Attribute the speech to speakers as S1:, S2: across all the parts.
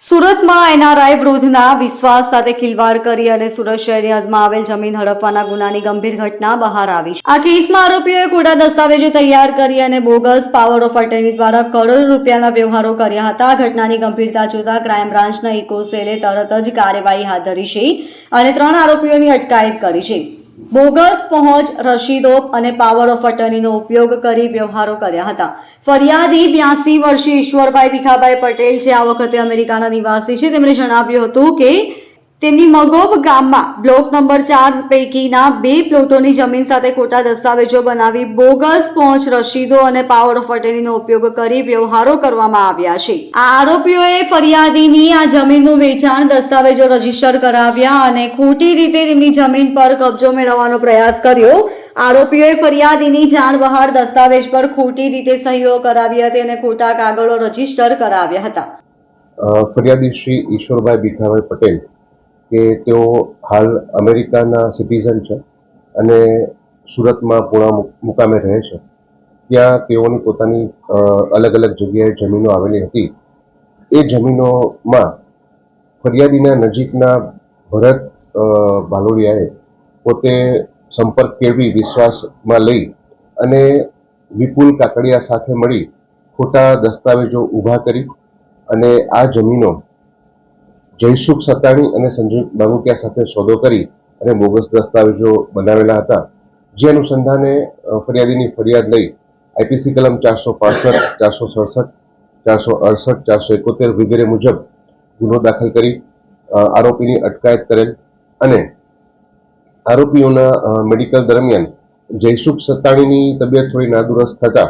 S1: સુરતમાં એનઆરઆઈ વૃદ્ધના વિશ્વાસ સાથે ખિલવાડ કરી અને સુરત શહેરની હદમાં આવેલ જમીન હડપવાના ગુનાની ગંભીર ઘટના બહાર આવી છે. આ કેસમાં આરોપીઓએ ખોટા દસ્તાવેજો તૈયાર કરી અને બોગસ પાવર ઓફ અટર્ની દ્વારા કરોડો રૂપિયાના વ્યવહારો કર્યા હતા. આ ઘટનાની ગંભીરતા જોતા ક્રાઇમ બ્રાન્ચના ઇકો સેલે તરત જ કાર્યવાહી હાથ ધરી છે અને ત્રણ આરોપીઓની અટકાયત કરી છે. બોગસ પહોંચ રસીદો અને પાવર ઓફ અટર્નીનો ઉપયોગ કરી વ્યવહારો કર્યા હતા. ફરિયાદી બ્યાસી વર્ષીય ઈશ્વરભાઈ ભીખાભાઈ પટેલ છે. આ વખતે અમેરિકાના નિવાસી છે. તેમણે જણાવ્યું હતું કે તેમની મગોબ ગામમાં બ્લોક નંબર ચાર પૈકીના બે પ્લોટોની જમીન સાથે ખોટા દસ્તાવેજો બનાવી બોગસ પહોંચ રસીદો અને પાવર ઓફ અટર્નીનો ઉપયોગ કરી વ્યવહારો કરવામાં આવ્યા છે. આ આરોપીઓએ ફરિયાદીની આ જમીનનું વેચાણ દસ્તાવેજો રજિસ્ટર કરાવ્યા અને ખોટી રીતે તેમની જમીન પર કબજો મેળવવાનો પ્રયાસ કર્યો. આરોપીઓએ ફરિયાદીની જાણ બહાર દસ્તાવેજ પર ખોટી રીતે સહીઓ કરાવી હતી અને ખોટા કાગળો રજિસ્ટર કરાવ્યા હતા.
S2: ફરિયાદી શ્રી ઈશ્વરભાઈ ભીખાભાઈ પટેલ કે તેઓ હાલ અમેરિકાના સિટીઝન છે અને સુરતમાં પૂણા મુકામે રહે છે. ત્યાં તેઓની પોતાની અલગ અલગ જગ્યાએ જમીનો આવેલી હતી. એ જમીનોમાં ફરિયાદીના નજીકના ભરત ભાલોડિયાએ પોતે સંપર્ક કેળવી, વિશ્વાસમાં લઈ અને વિપુલ કાકડિયા સાથે મળી ખોટા દસ્તાવેજો ઊભા કરી અને આ જમીનો જયસુખ સતાણી અને સંજીવ બાબુકિયા સાથે સોદો કરી અને બોગસ દસ્તાવેજો બનાવેલા હતા. જે અનુસંધાને ફરિયાદીની ફરિયાદ લઈ આઈપીસી કલમ ચારસો પાસઠ, ચારસો સડસઠ, ચારસો અડસઠ, ચારસો એકોતેર વગેરે મુજબ ગુનો દાખલ કરી આરોપીની અટકાયત કરેલ અને આરોપીઓના મેડિકલ દરમિયાન જયસુખ સત્તાણીની તબિયત થોડી નાદુરસ્ત થતા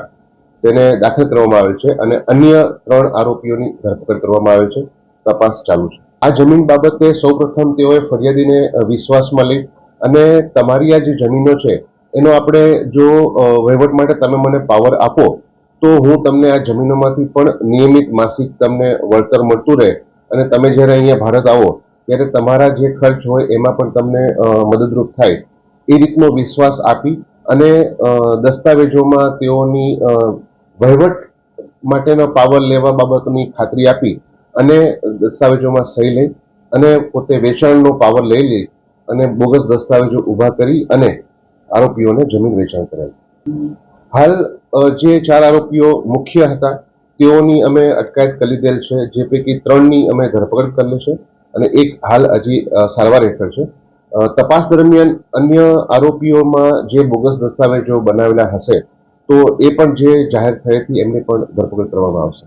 S2: તેને દાખલ કરવામાં આવે છે અને અન્ય ત્રણ આરોપીઓની ધરપકડ કરવામાં આવે છે. તપાસ ચાલુ છે. આ જમીન બાબતે સૌપ્રથમ તેઓએ ફરિયાદીને વિશ્વાસમાં લઈ અને તમારી આ જે જમીનો છે, એનો આપણે જો વહીવટ માટે તમે મને પાવર આપો, તો હું તમને આ જમીનોમાંથી પણ નિયમિત માસિક તમને વળતર મળતું રહે અને તમે જ્યારે અહીંયા ભારત આવો, ત્યારે તમારા જે ખર્ચ હોય એમાં પણ તમને મદદરૂપ થાય. એ રીતનો વિશ્વાસ આપી અને દસ્તાવેજોમાં તેઓની વહીવટ માટેનો પાવર લેવા બાબતની ખાતરી આપી અને દસ્તાવેજોમાં સહી લઈ અને પોતે વેચાણનો પાવર લઈ લઈ અને બોગસ દસ્તાવેજો ઊભા કરી અને આરોપીઓને જમીન વેચાણ કરાવી. હાલ જે ચાર આરોપીઓ મુખ્ય હતા, તેઓની અમે અટકાયત કરી લીધેલ છે, જે પૈકી ત્રણની અમે ધરપકડ કરેલી છે અને એક હાલ હજી સારવાર હેઠળ છે. તપાસ દરમિયાન અન્ય આરોપીઓમાં જે બોગસ દસ્તાવેજો બનાવેલા હશે, તો એ પણ જે જાહેર હતી એમની પણ ધરપકડ કરવામાં આવશે.